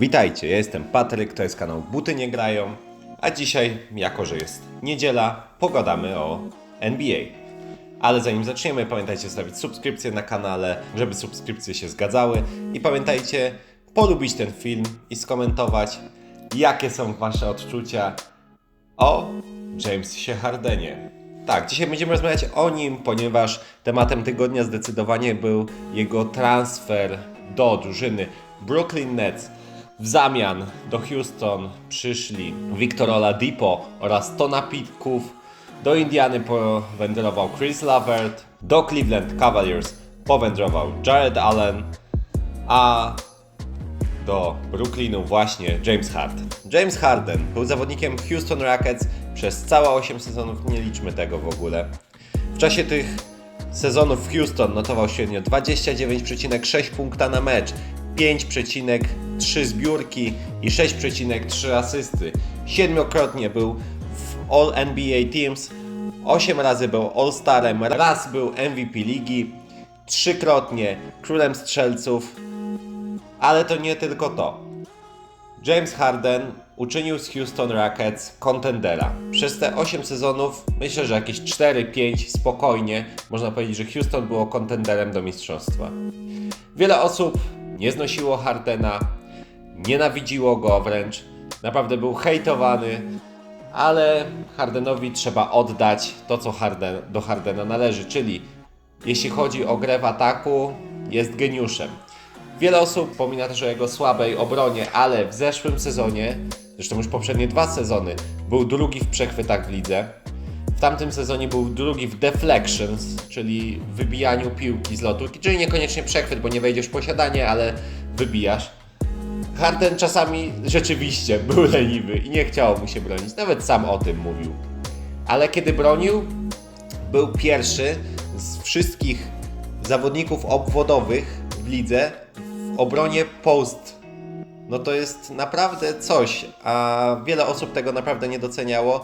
Witajcie, ja jestem Patryk, to jest kanał Buty Nie Grają, a dzisiaj, jako że jest niedziela, pogadamy o NBA. Ale zanim zaczniemy, pamiętajcie zostawić subskrypcję na kanale, żeby subskrypcje się zgadzały i pamiętajcie polubić ten film i skomentować, jakie są Wasze odczucia o Jamesie Hardenie. Tak, dzisiaj będziemy rozmawiać o nim, ponieważ tematem tygodnia zdecydowanie był jego transfer do drużyny Brooklyn Nets. W zamian do Houston przyszli Victor Oladipo oraz Tona Pitków. Do Indiany powędrował Chris Lavert. Do Cleveland Cavaliers powędrował Jared Allen. A do Brooklynu właśnie James Harden. James Harden był zawodnikiem Houston Rockets przez całe 8 sezonów, nie liczmy tego w ogóle. W czasie tych sezonów w Houston notował średnio 29,6 punkta na mecz, 5,3 zbiórki i 6,3 asysty. Siedmiokrotnie był w All NBA Teams, 8 razy był All-Starem, raz był MVP ligi, trzykrotnie królem strzelców, ale to nie tylko to. James Harden uczynił z Houston Rockets kontendera. Przez te 8 sezonów myślę, że jakieś 4-5 spokojnie można powiedzieć, że Houston było kontenderem do mistrzostwa. Wiele osób nie znosiło Hardena, nienawidziło go wręcz, naprawdę był hejtowany, ale Hardenowi trzeba oddać to, co Harden, do Hardena należy, czyli jeśli chodzi o grę w ataku, jest geniuszem. Wiele osób pomina też o jego słabej obronie, ale w zeszłym sezonie, zresztą już poprzednie dwa sezony, był drugi w przechwytach w lidze. W tamtym sezonie był drugi w deflections, czyli wybijaniu piłki z lotu, czyli niekoniecznie przechwyt, bo nie wejdziesz w posiadanie, ale wybijasz. Harden czasami rzeczywiście był leniwy i nie chciało mu się bronić, nawet sam o tym mówił. Ale kiedy bronił, był pierwszy z wszystkich zawodników obwodowych w lidze w obronie post. No to jest naprawdę coś, a wiele osób tego naprawdę nie doceniało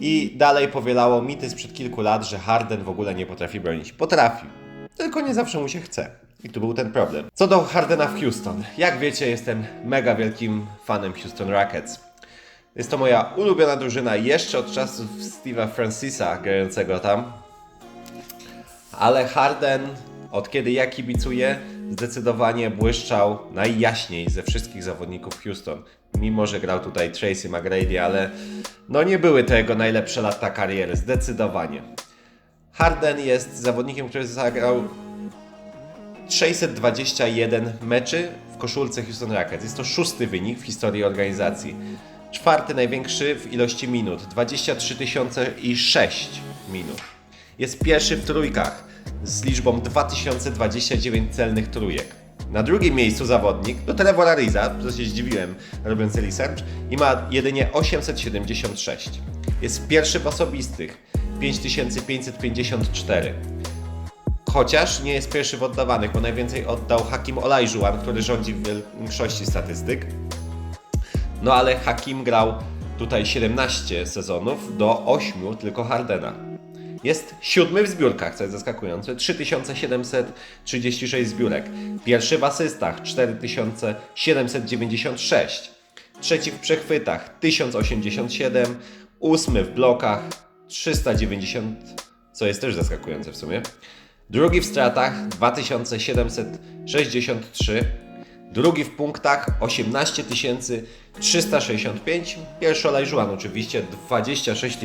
i dalej powielało mity sprzed kilku lat, że Harden w ogóle nie potrafi bronić. Potrafił, tylko nie zawsze mu się chce. I tu był ten problem. Co do Hardena w Houston. Jak wiecie, jestem mega wielkim fanem Houston Rockets. Jest to moja ulubiona drużyna jeszcze od czasów Steve'a Francisa grającego tam. Ale Harden, od kiedy ja kibicuję, zdecydowanie błyszczał najjaśniej ze wszystkich zawodników Houston. Mimo, że grał tutaj Tracy McGrady, ale no nie były to jego najlepsze lata kariery, zdecydowanie. Harden jest zawodnikiem, który zagrał 621 meczy w koszulce Houston Rockets. Jest to szósty wynik w historii organizacji. Czwarty największy w ilości minut 23 006 minut. Jest pierwszy w trójkach z liczbą 2029 celnych trójek. Na drugim miejscu zawodnik to Trevor Ariza, co się zdziwiłem robiąc research, i ma jedynie 876. Jest pierwszy w osobistych 5554. Chociaż nie jest pierwszy w oddawanych, bo najwięcej oddał Hakim Olajżuan, który rządzi w większości statystyk. No ale Hakim grał tutaj 17 sezonów do 8 tylko Hardena. Jest siódmy w zbiórkach, co jest zaskakujące. 3736 zbiórek. Pierwszy w asystach 4796. Trzeci w przechwytach 1087. Ósmy w blokach 390, co jest też zaskakujące w sumie. Drugi w stratach 2763. Drugi w punktach 18 365. Pierwszy Olajżuan oczywiście 26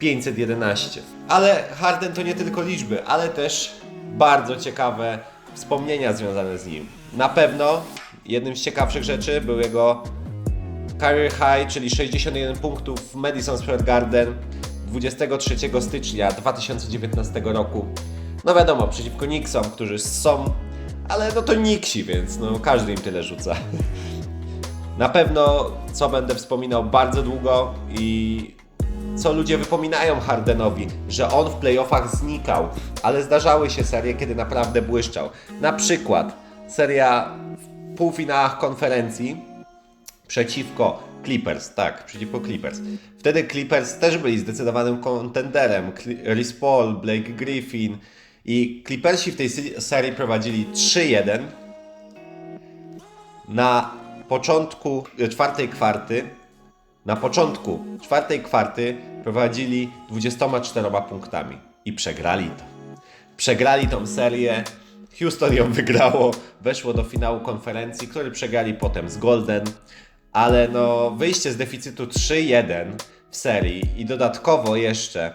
511. Ale Harden to nie tylko liczby, ale też bardzo ciekawe wspomnienia związane z nim. Na pewno jednym z ciekawszych rzeczy był jego career high, czyli 61 punktów w Madison Square Garden 23 stycznia 2019 roku. No wiadomo, przeciwko Knicksom, którzy są, ale no to Nixi, więc no każdy im tyle rzuca. Na pewno, co będę wspominał bardzo długo i co ludzie wypominają Hardenowi, że on w playoffach znikał, ale zdarzały się serie, kiedy naprawdę błyszczał. Na przykład seria w półfinałach konferencji przeciwko Clippers, tak, przeciwko Clippers. Wtedy Clippers też byli zdecydowanym kontenderem. Chris Paul, Blake Griffin i Clippersi w tej se- serii prowadzili 3-1. Na początku e, czwartej kwarty, na początku czwartej kwarty prowadzili 24 punktami i przegrali to. Przegrali tą serię. Houston ją wygrało, weszło do finału konferencji, który przegrali potem z Golden, ale no wyjście z deficytu 3-1 w serii i dodatkowo jeszcze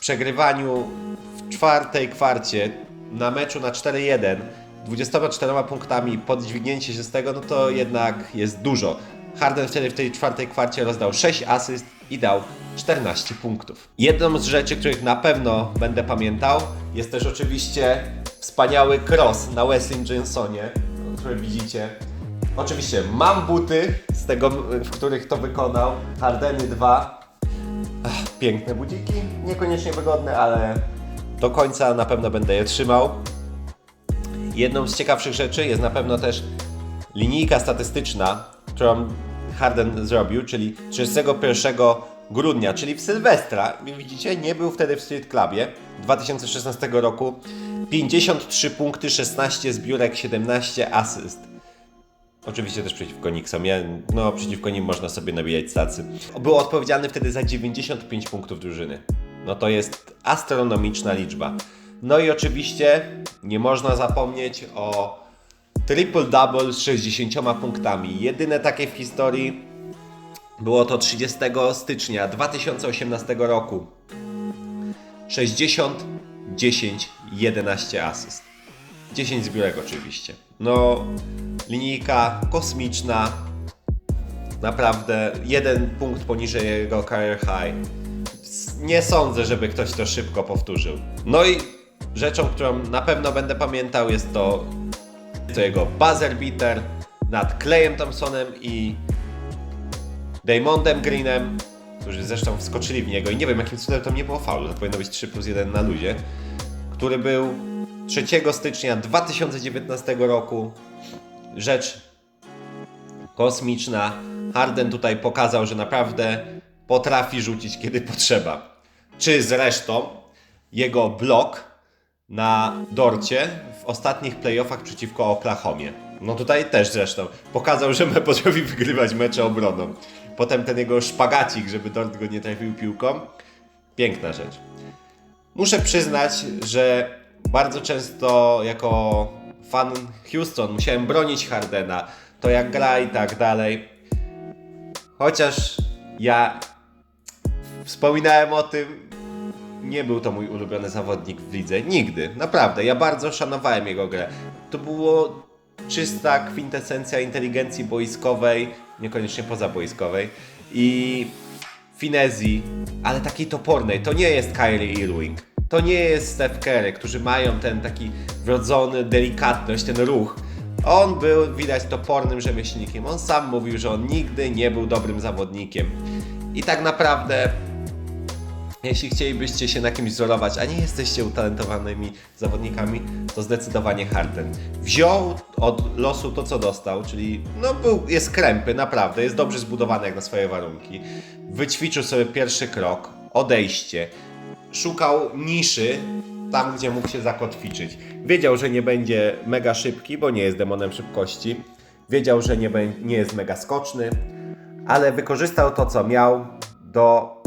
przegrywaniu w czwartej kwarcie na meczu na 4-1 24 punktami podźwignięcie się z tego, no to jednak jest dużo. Harden wtedy w tej czwartej kwarcie rozdał 6 asyst i dał 14 punktów. Jedną z rzeczy, których na pewno będę pamiętał, jest też oczywiście wspaniały cross na Wesley Johnsonie, który widzicie. Oczywiście mam buty z tego, w których to wykonał. Hardeny 2. Ach, piękne budziki, niekoniecznie wygodne, ale do końca na pewno będę je trzymał. Jedną z ciekawszych rzeczy jest na pewno też linijka statystyczna, którą Harden zrobił, czyli 31 grudnia, czyli w Sylwestra. Widzicie, nie był wtedy w Street Clubie 2016 roku. 53 punkty, 16 zbiórek, 17 asyst. Oczywiście też przeciwko Knicksom. Ja, no, przeciwko nim można sobie nabijać stacy. Był odpowiedzialny wtedy za 95 punktów drużyny. No to jest astronomiczna liczba. No i oczywiście nie można zapomnieć o triple-double z 60 punktami. Jedyne takie w historii było to 30 stycznia 2018 roku. 60, 10, 11 asyst. 10 zbiórek oczywiście. No, linijka kosmiczna. Naprawdę jeden punkt poniżej jego career high. Nie sądzę, żeby ktoś to szybko powtórzył. No i rzeczą, którą na pewno będę pamiętał jest to, to jego buzzer beater nad Clayem Thompsonem i Damondem Greenem, którzy zresztą wskoczyli w niego i nie wiem jakim cudem to nie było to powinno być 3 plus 1 na luzie, który był 3 stycznia 2019 roku. Rzecz kosmiczna. Harden tutaj pokazał, że naprawdę potrafi rzucić kiedy potrzeba. Czy zresztą jego blok na Dorcie w ostatnich playoffach przeciwko Oklahomie. No tutaj też zresztą pokazał, że potrafi wygrywać mecze obroną. Potem ten jego szpagacik, żeby Dort go nie trafił piłką. Piękna rzecz. Muszę przyznać, że bardzo często jako fan Houston musiałem bronić Hardena, to jak gra i tak dalej. Chociaż ja wspominałem o tym, nie był to mój ulubiony zawodnik w lidze. Nigdy. Naprawdę. Ja bardzo szanowałem jego grę. To było czysta kwintesencja inteligencji boiskowej, niekoniecznie pozaboiskowej i finezji, ale takiej topornej. To nie jest Kyrie Irving. To nie jest Steph Curry, którzy mają ten taki wrodzony delikatność, ten ruch. On był, widać, topornym rzemieślnikiem. On sam mówił, że on nigdy nie był dobrym zawodnikiem. I tak naprawdę jeśli chcielibyście się na kimś wzorować, a nie jesteście utalentowanymi zawodnikami, to zdecydowanie Harden. Wziął od losu to, co dostał, czyli no był, jest krępy, naprawdę, jest dobrze zbudowany jak na swoje warunki. Wyćwiczył sobie pierwszy krok, odejście, szukał niszy tam, gdzie mógł się zakotwiczyć. Wiedział, że nie będzie mega szybki, bo nie jest demonem szybkości. Wiedział, że nie, nie jest mega skoczny, ale wykorzystał to, co miał do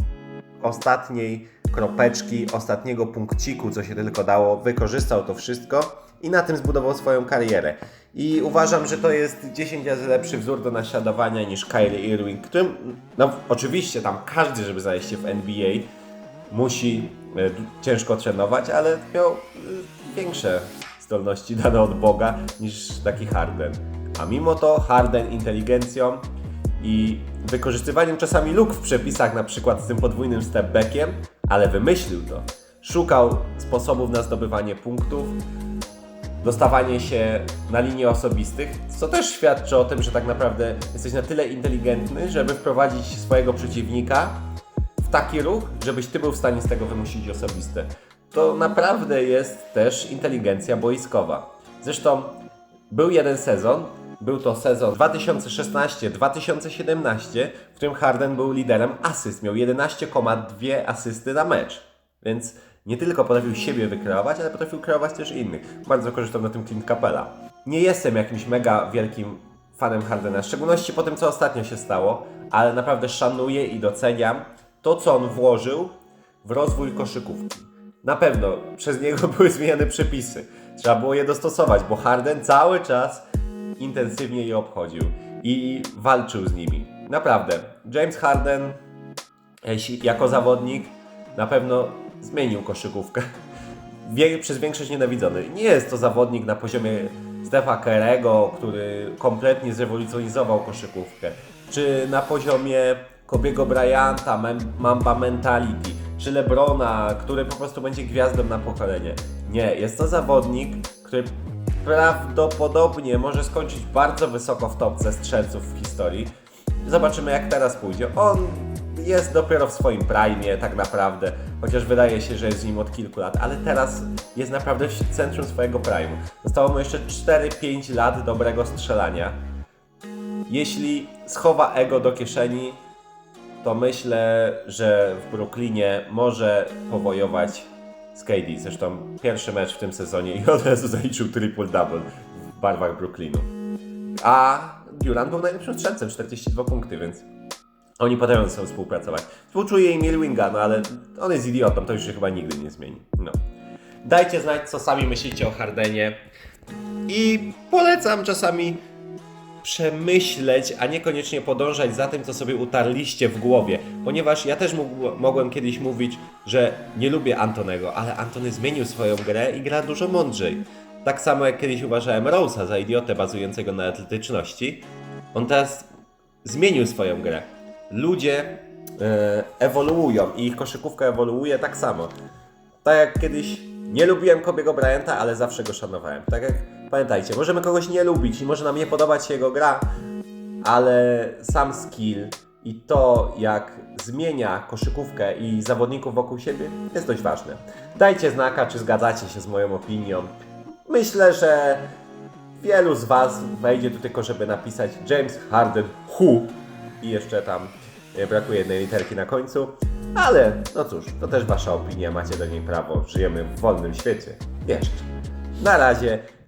ostatniej kropeczki, ostatniego punkciku, co się tylko dało, wykorzystał to wszystko i na tym zbudował swoją karierę. I uważam, że to jest 10 razy lepszy wzór do naśladowania niż Kyrie Irving, którym, no oczywiście tam każdy, żeby znaleźć się w NBA, musi d- ciężko trenować, ale miał e, większe zdolności dane od Boga niż taki Harden. A mimo to Harden inteligencją i wykorzystywaniem czasami luk w przepisach, na przykład z tym podwójnym stepbackiem, ale wymyślił to. Szukał sposobów na zdobywanie punktów, dostawanie się na linie osobistych, co też świadczy o tym, że tak naprawdę jesteś na tyle inteligentny, żeby wprowadzić swojego przeciwnika w taki ruch, żebyś ty był w stanie z tego wymusić osobiste. To naprawdę jest też inteligencja boiskowa. Zresztą był jeden sezon, był to sezon 2016-2017, w którym Harden był liderem asyst. Miał 11,2 asysty na mecz. Więc nie tylko potrafił siebie wykreować, ale potrafił kreować też innych. Bardzo korzystał na tym Clint Capella. Nie jestem jakimś mega wielkim fanem Hardena, w szczególności po tym, co ostatnio się stało, ale naprawdę szanuję i doceniam to, co on włożył w rozwój koszykówki. Na pewno przez niego były zmieniane przepisy. Trzeba było je dostosować, bo Harden cały czas intensywnie je obchodził i walczył z nimi. Naprawdę. James Harden jeśli- jako zawodnik na pewno zmienił koszykówkę. Przez większość nienawidzony. Nie jest to zawodnik na poziomie Stefa Kerego, który kompletnie zrewolucjonizował koszykówkę. Czy na poziomie Kobiego Bryanta, Mamba Mentality, czy Lebrona, który po prostu będzie gwiazdą na pokolenie. Nie, jest to zawodnik, który prawdopodobnie może skończyć bardzo wysoko w topce strzelców w historii. Zobaczymy jak teraz pójdzie. On jest dopiero w swoim prime tak naprawdę, chociaż wydaje się, że jest z nim od kilku lat, ale teraz jest naprawdę w centrum swojego prime'u. Zostało mu jeszcze 4-5 lat dobrego strzelania. Jeśli schowa ego do kieszeni, to myślę, że w Brooklynie może powojować z KD. Zresztą pierwszy mecz w tym sezonie i od razu zaliczył triple-double w barwach Brooklynu. A Durant był najlepszym strzelcem, 42 punkty, więc oni potrafią ze sobą współpracować. Współczuję im Milwinga, no ale on jest idiotą, to już się chyba nigdy nie zmieni. No. Dajcie znać, co sami myślicie o Hardenie. I polecam czasami przemyśleć, a niekoniecznie podążać za tym, co sobie utarliście w głowie. Ponieważ ja też mogłem kiedyś mówić, że nie lubię Antonego, ale Antony zmienił swoją grę i gra dużo mądrzej. Tak samo jak kiedyś uważałem Rose'a za idiotę bazującego na atletyczności, on teraz zmienił swoją grę. Ludzie e, ewoluują i ich koszykówka ewoluuje tak samo. Tak jak kiedyś nie lubiłem Kobiego Bryanta, ale zawsze go szanowałem. Tak jak pamiętajcie, możemy kogoś nie lubić i może nam nie podobać się jego gra, ale sam skill i to, jak zmienia koszykówkę i zawodników wokół siebie, jest dość ważne. Dajcie znaka, czy zgadzacie się z moją opinią. Myślę, że wielu z Was wejdzie tu tylko, żeby napisać James Harden Who i jeszcze tam e, brakuje jednej literki na końcu. Ale no cóż, to też Wasza opinia, macie do niej prawo. Żyjemy w wolnym świecie. Jeszcze. Na razie